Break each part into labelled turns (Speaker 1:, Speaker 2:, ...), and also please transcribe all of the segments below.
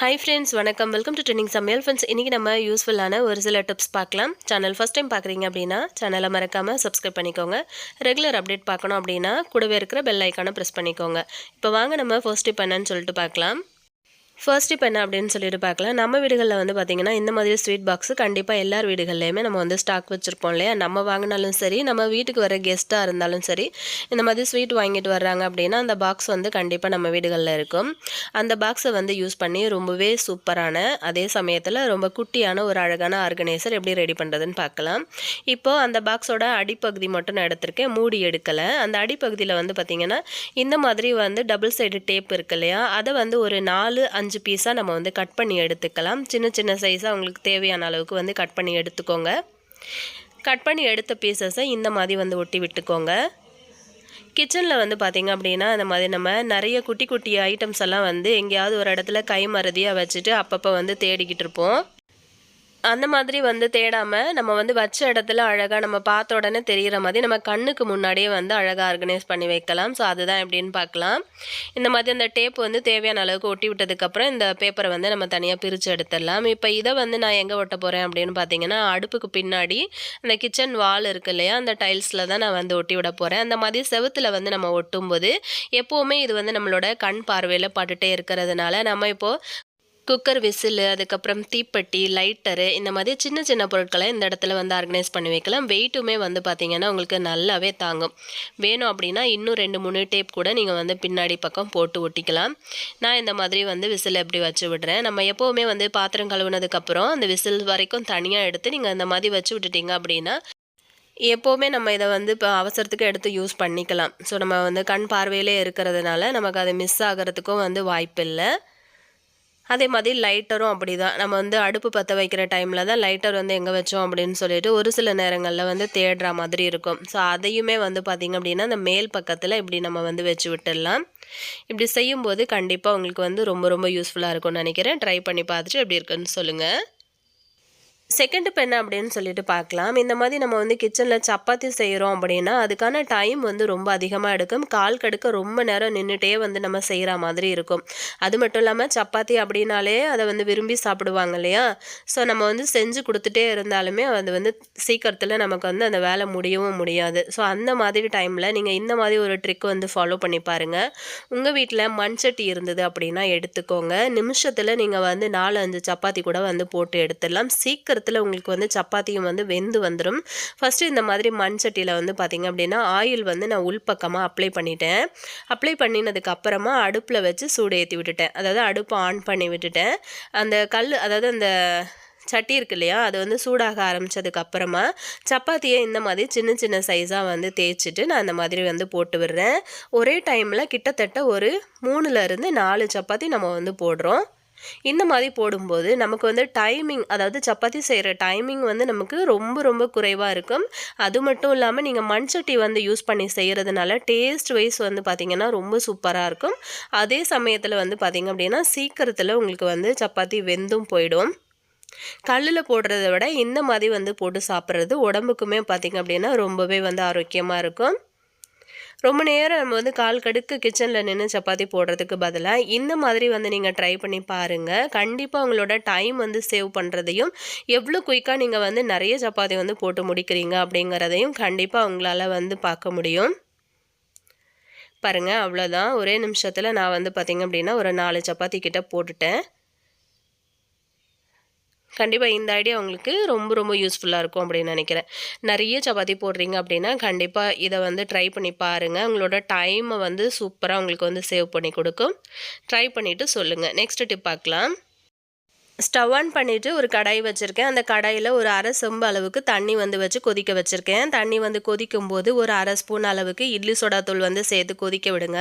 Speaker 1: High friends வணக்கம். Welcome to trending சமையல் friends இன்றைக்கி நம்ம யூஸ்ஃபுல்லான ஒரு சில டிப்ஸ் பார்க்கலாம். சேனல் ஃபஸ்ட் டைம் பார்க்குறீங்க அப்படின்னா சேனலை மறக்காமல் சப்ஸ்கிரைப் பண்ணிக்கோங்க. ரெகுலர் அப்டேட் பார்க்கணும் அப்படின்னா கூடவே இருக்கிற பெல் ஐக்கானை ப்ரெஸ் பண்ணிக்கோங்க. இப்போ வாங்க நம்ம ஃபர்ஸ்ட் டிப் என்னன்னு சொல்லிட்டு பார்க்கலாம். ஃபர்ஸ்ட் இப்போ என்ன அப்படின்னு சொல்லிட்டு பார்க்கலாம். நம்ம வீடுகளில் வந்து பார்த்திங்கன்னா இந்த மாதிரி ஸ்வீட் பாக்ஸு கண்டிப்பாக எல்லார் வீடுகள்லையுமே நம்ம வந்து ஸ்டாக் வச்சுருப்போம் இல்லையா? நம்ம வாங்கினாலும் சரி நம்ம வீட்டுக்கு வர கெஸ்ட்டாக இருந்தாலும் சரி இந்த மாதிரி ஸ்வீட் வாங்கிட்டு வர்றாங்க அப்படின்னா அந்த பாக்ஸ் வந்து கண்டிப்பாக நம்ம வீடுகளில் இருக்கும். அந்த பாக்ஸை வந்து யூஸ் பண்ணி ரொம்பவே சூப்பரான அதே சமயத்தில் ரொம்ப குட்டியான ஒரு அழகான ஆர்கனைசர் எப்படி ரெடி பண்ணுறதுன்னு பார்க்கலாம். இப்போது அந்த பாக்ஸோட அடிப்பகுதி மட்டும் நான் எடுத்திருக்கேன். மூடி எடுக்கலை. அந்த அடிப்பகுதியில் வந்து பார்த்திங்கன்னா இந்த மாதிரி வந்து டபுள் சைடு டேப் இருக்கு இல்லையா? அதை வந்து ஒரு நாலு அஞ்சு அஞ்சு பீஸாக நம்ம வந்து கட் பண்ணி எடுத்துக்கலாம். சின்ன சின்ன சைஸாக உங்களுக்கு தேவையான அளவுக்கு வந்து கட் பண்ணி எடுத்துக்கோங்க. கட் பண்ணி எடுத்த பீசஸை இந்த மாதிரி வந்து ஒட்டி விட்டுக்கோங்க. கிச்சனில் வந்து பார்த்திங்க அப்படின்னா அந்த மாதிரி நம்ம நிறைய குட்டி குட்டி ஐட்டம்ஸ் எல்லாம் வந்து எங்கேயாவது ஒரு இடத்துல கை மறதியாக வச்சுட்டு அப்பப்போ வந்து தேடிக்கிட்டு இருப்போம். அந்த மாதிரி வந்து தேடாமல் நம்ம வந்து வச்ச இடத்துல அழகாக நம்ம பார்த்த உடனே தெரிகிற மாதிரி நம்ம கண்ணுக்கு முன்னாடியே வந்து அழகாக ஆர்கனைஸ் பண்ணி வைக்கலாம். ஸோ அதுதான் எப்படின்னு பார்க்கலாம். இந்த மாதிரி அந்த டேப் வந்து தேவையான அளவுக்கு ஒட்டி விட்டதுக்கப்புறம் இந்த பேப்பரை வந்து நம்ம தனியாக பிரித்து எடுத்துடலாம். இப்போ இதை வந்து நான் எங்கே ஒட்ட போகிறேன் அப்படின்னு பார்த்தீங்கன்னா அடுப்புக்கு பின்னாடி அந்த கிச்சன் வால் இருக்கு இல்லையா அந்த டைல்ஸில் தான் நான் வந்து ஒட்டி விட போகிறேன் அந்த மாதிரி செவத்தில் வந்து நம்ம ஒட்டும்போது எப்போவுமே இது வந்து நம்மளோட கண் பார்வையில் பட்டுட்டே இருக்கிறதுனால நம்ம இப்போது குக்கர் விசில் அதுக்கப்புறம் தீப்பெட்டி லைட்டரு இந்த மாதிரி சின்ன சின்ன பொருட்களை இந்த இடத்துல வந்து ஆர்கனைஸ் பண்ணி வைக்கலாம். வெயிட்டுமே வந்து பார்த்திங்கன்னா உங்களுக்கு நல்லாவே தாங்கும். வேணும் அப்படின்னா இன்னும் ரெண்டு மூணு டேப் கூட நீங்கள் வந்து பின்னாடி பக்கம் போட்டு ஒட்டிக்கலாம். நான் இந்த மாதிரி வந்து விசில் எப்படி வச்சு விடுறேன்? நம்ம எப்போவுமே வந்து பாத்திரம் கழுவுனதுக்கப்புறம் அந்த விசில் வரைக்கும் தனியாக எடுத்து நீங்கள் அந்த மாதிரி வச்சு விட்டுட்டீங்க அப்படின்னா எப்போவுமே நம்ம இதை வந்து இப்போ அவசரத்துக்கு எடுத்து யூஸ் பண்ணிக்கலாம். ஸோ நம்ம வந்து கண் பார்வையிலே இருக்கிறதுனால நமக்கு அது மிஸ் ஆகிறதுக்கும் வந்து வாய்ப்பு இல்லை அதே மாதிரி லைட்டரும் அப்படி தான் நம்ம வந்து அடுப்பு பற்ற வைக்கிற டைமில் தான் லைட்டர் வந்து எங்கே வச்சோம் அப்படின்னு சொல்லிட்டு ஒரு சில நேரங்களில் வந்து தேடுற மாதிரி இருக்கும். ஸோ அதையுமே வந்து பார்த்திங்க அப்படின்னா அந்த மேல் பக்கத்தில் இப்படி நம்ம வந்து வச்சு விட்டுடலாம். இப்படி செய்யும்போது கண்டிப்பாக உங்களுக்கு வந்து ரொம்ப ரொம்ப யூஸ்ஃபுல்லாக இருக்கும்னு நினைக்கிறேன். ட்ரை பண்ணி பார்த்துட்டு எப்படி இருக்குன்னு சொல்லுங்கள் செகண்ட் பெண் அப்படின்னு சொல்லிட்டு பார்க்கலாம். இந்த மாதிரி நம்ம வந்து கிச்சனில் சப்பாத்தி செய்கிறோம் அப்படின்னா அதுக்கான டைம் வந்து ரொம்ப அதிகமாக எடுக்கும். கால் கடுக்க ரொம்ப நேரம் நின்றுட்டே வந்து நம்ம செய்கிற மாதிரி இருக்கும். அது மட்டும் இல்லாமல் சப்பாத்தி அப்படின்னாலே அதை வந்து விரும்பி சாப்பிடுவாங்க இல்லையா? ஸோ நம்ம வந்து செஞ்சு கொடுத்துட்டே இருந்தாலுமே அது வந்து சீக்கிரத்தில் நமக்கு வந்து அந்த வேலை முடியவும் முடியாது. ஸோ அந்த மாதிரி டைமில் நீங்கள் இந்த மாதிரி ஒரு ட்ரிக் வந்து ஃபாலோ பண்ணி பாருங்கள் உங்கள் வீட்டில் மண்சட்டி இருந்தது அப்படின்னா எடுத்துக்கோங்க. நிமிஷத்தில் நீங்கள் வந்து நாலு அஞ்சு சப்பாத்தி கூட வந்து போட்டு எடுத்துடலாம். சீக்கிரத்தில் நேரத்தில் உங்களுக்கு வந்து சப்பாத்தியும் வந்து வெந்து வந்துடும் ஃபஸ்ட்டு இந்த மாதிரி மண் சட்டியில் வந்து பார்த்திங்க அப்படின்னா ஆயில் வந்து நான் உள்பக்கமாக அப்ளை பண்ணிட்டேன். அப்ளை பண்ணினதுக்கு அப்புறமா அடுப்பில் வச்சு சூடு ஏற்றி விட்டுட்டேன். அதாவது அடுப்பை ஆன் பண்ணி விட்டுட்டேன். அந்த கல் அதாவது அந்த சட்டி இருக்கு இல்லையா அது வந்து சூடாக ஆரம்பித்ததுக்கு அப்புறமா சப்பாத்தியை இந்த மாதிரி சின்ன சின்ன சைஸாக வந்து தேய்ச்சிட்டு நான் அந்த மாதிரி வந்து போட்டு விடுறேன். ஒரே டைமில் கிட்டத்தட்ட ஒரு மூணுலேருந்து நாலு சப்பாத்தி நம்ம வந்து போடுறோம். இந்த மாதிரி போடும்போது நமக்கு வந்து டைமிங் அதாவது சப்பாத்தி செய்கிற டைமிங் வந்து நமக்கு ரொம்ப ரொம்ப குறைவாக இருக்கும். அது மட்டும் இல்லாமல் நீங்கள் மண் சட்டி வந்து யூஸ் பண்ணி செய்கிறதுனால டேஸ்ட் வைஸ் வந்து பார்த்திங்கன்னா ரொம்ப சூப்பராக இருக்கும். அதே சமயத்தில் வந்து பார்த்திங்க அப்படின்னா சீக்கிரத்தில் உங்களுக்கு வந்து சப்பாத்தி வெந்தும் போயிடும். கல்லில் போடுறத விட இந்த மாதிரி வந்து போட்டு சாப்பிட்றது உடம்புக்குமே பார்த்திங்க அப்படின்னா ரொம்பவே வந்து ஆரோக்கியமாக இருக்கும். ரொம்ப நேரம் நம்ம வந்து கால் கடுக்கு கிச்சனில் நின்று சப்பாத்தி போடுறதுக்கு பதிலாக இந்த மாதிரி வந்து நீங்கள் ட்ரை பண்ணி பாருங்கள் கண்டிப்பாக உங்களோட டைம் வந்து சேவ் பண்ணுறதையும் எவ்வளோ குயிக்காக நீங்கள் வந்து நிறைய சப்பாத்தி வந்து போட்டு முடிக்கிறீங்க அப்படிங்கிறதையும் கண்டிப்பாக உங்களால் வந்து பார்க்க முடியும். பாருங்கள் அவ்வளோதான் ஒரே நிமிஷத்தில் நான் வந்து பார்த்திங்க அப்படின்னா ஒரு நாலு சப்பாத்தி கிட்ட போட்டுட்டேன். கண்டிப்பாக இந்த ஐடியா உங்களுக்கு ரொம்ப ரொம்ப யூஸ்ஃபுல்லாக இருக்கும் அப்படின்னு நினைக்கிறேன். நிறைய சப்பாத்தி போடுறீங்க அப்படின்னா கண்டிப்பாக இதை வந்து ட்ரை பண்ணி பாருங்கள் உங்களோட டைமை வந்து சூப்பராக உங்களுக்கு வந்து சேவ் பண்ணி கொடுக்கும். ட்ரை பண்ணிவிட்டு சொல்லுங்கள் நெக்ஸ்ட் டிப் பார்க்கலாம். ஸ்டவ் ஆன் பண்ணிவிட்டு ஒரு கடாய் வச்சுருக்கேன். அந்த கடாயில் ஒரு அரை செம்பு அளவுக்கு தண்ணி வந்து வச்சு கொதிக்க வச்சுருக்கேன். தண்ணி வந்து கொதிக்கும் போது ஒரு அரை ஸ்பூன் அளவுக்கு இட்லி சோடாத்தூள் வந்து சேர்த்து கொதிக்க விடுங்க.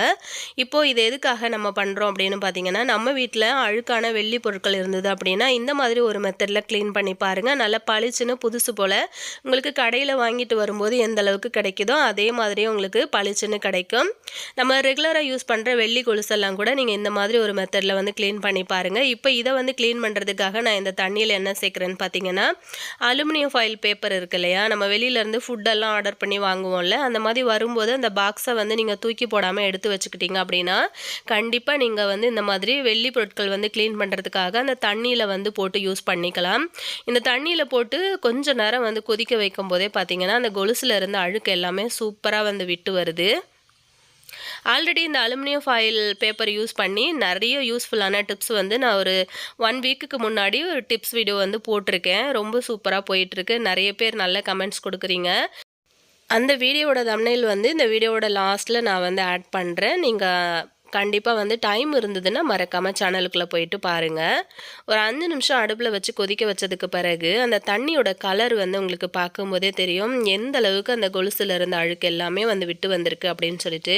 Speaker 1: இப்போது இது எதுக்காக நம்ம பண்ணுறோம் அப்படின்னு பார்த்தீங்கன்னா நம்ம வீட்டில் அழுக்கான வெள்ளி பொருட்கள் இருந்தது அப்படின்னா இந்த மாதிரி ஒரு மெத்தடில் க்ளீன் பண்ணி பாருங்கள் நல்லா பளிச்சுன்னு புதுசு போல் உங்களுக்கு கடையில் வாங்கிட்டு வரும்போது எந்த அளவுக்கு கிடைக்குதோ அதே மாதிரி உங்களுக்கு பளிச்சுன்னு கிடைக்கும். நம்ம ரெகுலராக யூஸ் பண்ணுற வெள்ளி கொலுசெல்லாம் கூட நீங்கள் இந்த மாதிரி ஒரு மெத்தடில் வந்து க்ளீன் பண்ணி பாருங்கள் இப்போ இதை வந்து க்ளீன் பண்ணுறது குறைக்கிறதுக்காக நான் இந்த தண்ணியில் என்ன சேர்க்குறேன்னு பார்த்தீங்கன்னா அலுமினியம் ஃபாயில் பேப்பர் இருக்கு இல்லையா? நம்ம வெளியிலேருந்து ஃபுட்டெல்லாம் ஆர்டர் பண்ணி வாங்குவோம்ல அந்த மாதிரி வரும்போது அந்த பாக்ஸை வந்து நீங்கள் தூக்கி போடாமல் எடுத்து வச்சுக்கிட்டீங்க அப்படின்னா கண்டிப்பாக நீங்கள் வந்து இந்த மாதிரி வெள்ளி பொருட்கள் வந்து க்ளீன் பண்ணுறதுக்காக அந்த தண்ணியில் வந்து போட்டு யூஸ் பண்ணிக்கலாம். இந்த தண்ணியில் போட்டு கொஞ்சம் நேரம் வந்து கொதிக்க வைக்கும் போதே பார்த்தீங்கன்னா அந்த கொலுசில் இருந்த அழுக்கு எல்லாமே சூப்பராக வந்து விட்டு வருது. ஆல்ரெடி இந்த அலுமினியம் ஃபாயில் பேப்பர் யூஸ் பண்ணி நிறைய யூஸ்ஃபுல்லான டிப்ஸ் வந்து நான் ஒரு ஒன் வீக்குக்கு முன்னாடி ஒரு டிப்ஸ் வீடியோ வந்து போட்டிருக்கேன். ரொம்ப சூப்பராக போயிட்டுருக்கு. நிறைய பேர் நல்ல கமெண்ட்ஸ் கொடுக்குறீங்க. அந்த வீடியோவோட தமிழில் வந்து இந்த வீடியோவோட லாஸ்ட்டில் நான் வந்து ஆட் பண்ணுறேன் நீங்கள் கண்டிப்பாக வந்து டைம் இருந்ததுன்னா மறக்காமல் சேனலுக்குள்ளே போயிட்டு பாருங்கள் ஒரு அஞ்சு நிமிஷம் அடுப்பில் வச்சு கொதிக்க வச்சதுக்கு பிறகு அந்த தண்ணியோட கலர் வந்து உங்களுக்கு பார்க்கும்போதே தெரியும். எந்த அளவுக்கு அந்த கொலுசில் இருந்த அழுக்கு எல்லாமே வந்து விட்டு வந்திருக்கு அப்படின்னு சொல்லிட்டு.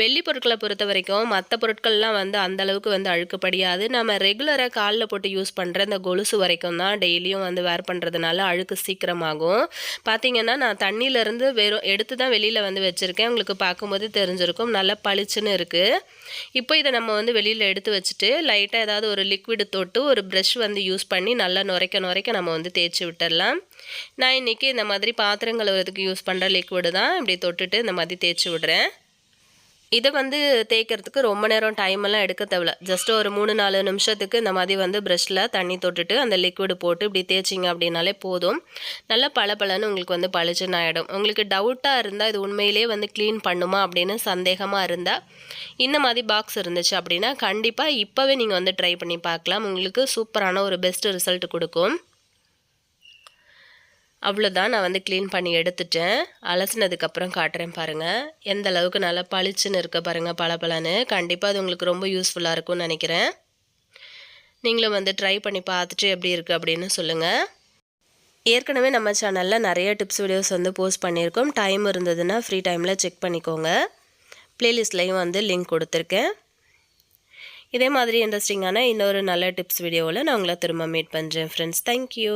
Speaker 1: வெள்ளி பொருட்களை பொறுத்த வரைக்கும் மற்ற பொருட்கள்லாம் வந்து அந்த அளவுக்கு வந்து அழுக்குப்படியாது நம்ம ரெகுலராக காலில் போட்டு யூஸ் பண்ணுற அந்த கொலுசு வரைக்கும் தான் டெய்லியும் வந்து வேர் பண்ணுறதுனால அழுக்கு சீக்கிரமாகும். பார்த்தீங்கன்னா நான் தண்ணியிலேருந்து வெறும் எடுத்து தான் வெளியில் வந்து வச்சுருக்கேன். உங்களுக்கு பார்க்கும்போது தெரிஞ்சிருக்கும். நல்லா பளிச்சுன்னு இருக்குது இப்போ இதை நம்ம வந்து வெளியில் எடுத்து வச்சுட்டு லைட்டாக ஏதாவது ஒரு லிக்விடு தொட்டு ஒரு ப்ரஷ் வந்து யூஸ் பண்ணி நல்லா நுரைக்க நுரைக்க நம்ம வந்து தேய்ச்சி விட்டுடலாம் நான் இன்றைக்கி இந்த மாதிரி பாத்திரம் கழுவுறதுக்கு யூஸ் பண்ணுற லிக்விடு தான் இப்படி தொட்டுட்டு இந்த மாதிரி தேய்ச்சி விடுறேன். இதை வந்து தேய்க்கிறதுக்கு ரொம்ப நேரம் டைம் எல்லாம் எடுக்க தேவையில்ல. ஜஸ்ட் ஒரு மூணு நாலு நிமிஷத்துக்கு இந்த மாதிரி வந்து ப்ரெஷ்ஷில் தண்ணி தொட்டுட்டு அந்த லிக்விடு போட்டு இப்படி தேய்ச்சிங்க அப்படின்னாலே போதும். நல்லா பளபளன்னு உங்களுக்கு வந்து பளிச்சுன்னு ஆகிடும் உங்களுக்கு டவுட்டாக இருந்தால் இது உண்மையிலே வந்து க்ளீன் பண்ணுமா அப்படின்னு சந்தேகமாக இருந்தால் இந்த மாதிரி பாக்ஸ் இருந்துச்சு அப்படின்னா கண்டிப்பாக இப்போவே நீங்கள் வந்து ட்ரை பண்ணி பார்க்கலாம். உங்களுக்கு சூப்பரான ஒரு பெஸ்ட் ரிசல்ட் கொடுக்கும். அவ்வளோதான் நான் வந்து க்ளீன் பண்ணி எடுத்துட்டேன். அலசினதுக்கப்புறம் காட்டுறேன் பாருங்கள் எந்த அளவுக்கு நல்லா பளிச்சுன்னு இருக்க பாருங்கள் பளபளன்னு. கண்டிப்பாக அது உங்களுக்கு ரொம்ப யூஸ்ஃபுல்லாக இருக்கும்னு நினைக்கிறேன். நீங்களும் வந்து ட்ரை பண்ணி பார்த்துட்டு எப்படி இருக்குது அப்படின்னு சொல்லுங்கள் ஏற்கனவே நம்ம சேனலில் நிறைய டிப்ஸ் வீடியோஸ் வந்து போஸ்ட் பண்ணியிருக்கோம். டைம் இருந்ததுன்னா ஃப்ரீ டைமில் செக் பண்ணிக்கோங்க. ப்ளேலிஸ்ட்லேயும் வந்து லிங்க் கொடுத்துருக்கேன். இதே மாதிரி இன்ட்ரெஸ்டிங்கான இன்னொரு நல்ல டிப்ஸ் வீடியோவில் நான் உங்களை திரும்ப மீட் பண்ணுறேன் ஃப்ரெண்ட்ஸ் தேங்க்யூ